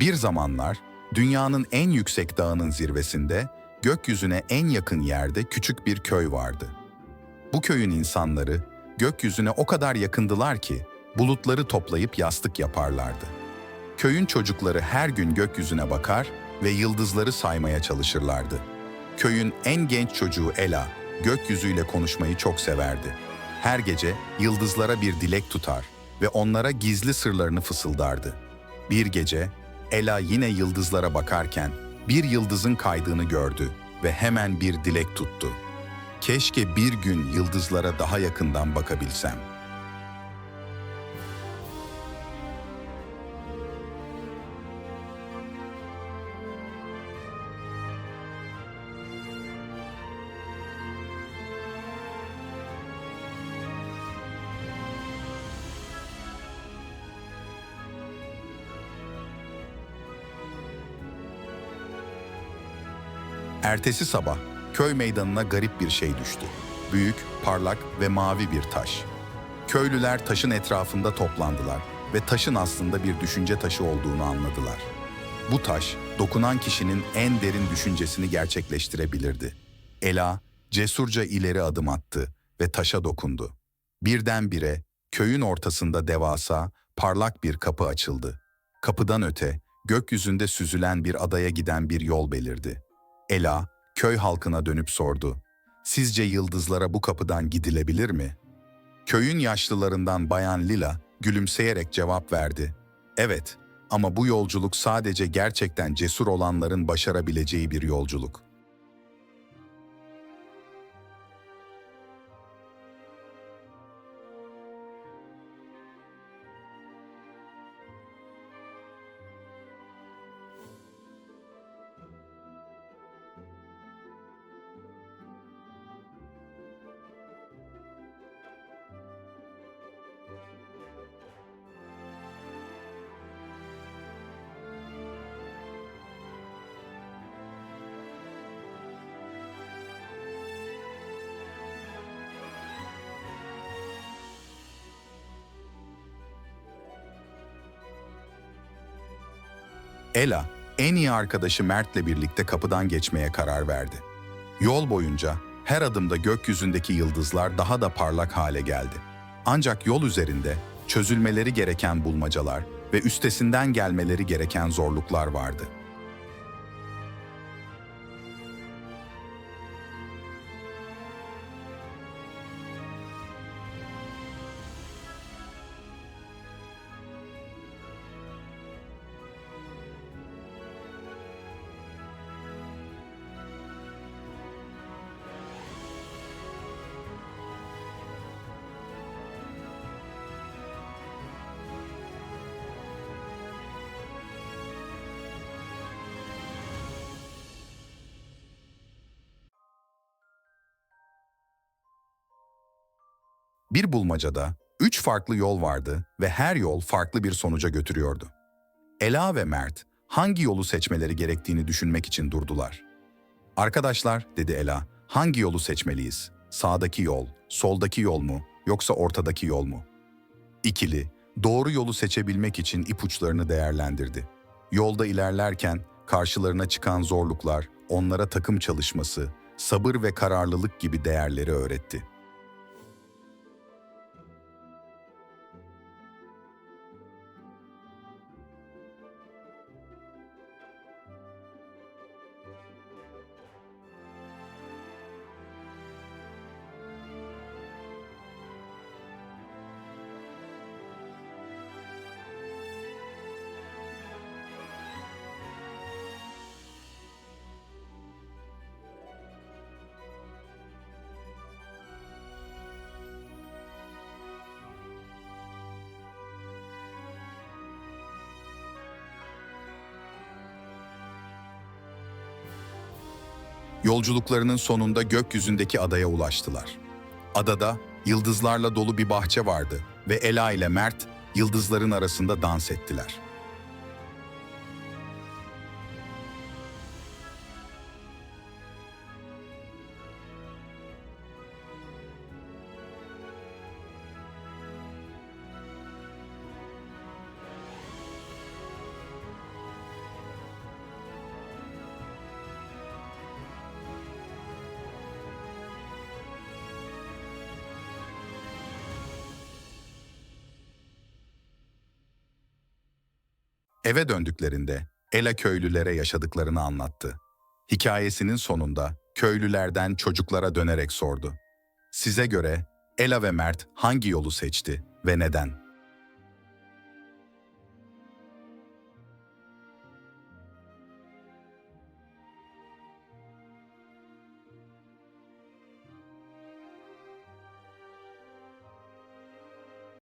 Bir zamanlar dünyanın en yüksek dağının zirvesinde gökyüzüne en yakın yerde küçük bir köy vardı. Bu köyün insanları gökyüzüne o kadar yakındılar ki bulutları toplayıp yastık yaparlardı. Köyün çocukları her gün gökyüzüne bakar ve yıldızları saymaya çalışırlardı. Köyün en genç çocuğu Ela, gökyüzüyle konuşmayı çok severdi. Her gece yıldızlara bir dilek tutar ve onlara gizli sırlarını fısıldardı. Bir gece Ela yine yıldızlara bakarken bir yıldızın kaydığını gördü ve hemen bir dilek tuttu. Keşke bir gün yıldızlara daha yakından bakabilsem. Ertesi sabah köy meydanına garip bir şey düştü. Büyük, parlak ve mavi bir taş. Köylüler taşın etrafında toplandılar ve taşın aslında bir düşünce taşı olduğunu anladılar. Bu taş, dokunan kişinin en derin düşüncesini gerçekleştirebilirdi. Ela, cesurca ileri adım attı ve taşa dokundu. Birdenbire köyün ortasında devasa, parlak bir kapı açıldı. Kapıdan öte, gökyüzünde süzülen bir adaya giden bir yol belirdi. Ela, köy halkına dönüp sordu. Sizce yıldızlara bu kapıdan gidilebilir mi? Köyün yaşlılarından Bayan Lila gülümseyerek cevap verdi. Evet ama bu yolculuk sadece gerçekten cesur olanların başarabileceği bir yolculuk. Ela, en iyi arkadaşı Mert'le birlikte kapıdan geçmeye karar verdi. Yol boyunca her adımda gökyüzündeki yıldızlar daha da parlak hale geldi. Ancak yol üzerinde çözülmeleri gereken bulmacalar ve üstesinden gelmeleri gereken zorluklar vardı. Bir bulmacada üç farklı yol vardı ve her yol farklı bir sonuca götürüyordu. Ela ve Mert hangi yolu seçmeleri gerektiğini düşünmek için durdular. Arkadaşlar, dedi Ela, hangi yolu seçmeliyiz? Sağdaki yol, soldaki yol mu, yoksa ortadaki yol mu? İkili, doğru yolu seçebilmek için ipuçlarını değerlendirdi. Yolda ilerlerken karşılarına çıkan zorluklar, onlara takım çalışması, sabır ve kararlılık gibi değerleri öğretti. Yolculuklarının sonunda gökyüzündeki adaya ulaştılar. Adada yıldızlarla dolu bir bahçe vardı ve Ela ile Mert yıldızların arasında dans ettiler. Eve döndüklerinde Ela köylülere yaşadıklarını anlattı. Hikayesinin sonunda köylülerden çocuklara dönerek sordu. Size göre Ela ve Mert hangi yolu seçti ve neden?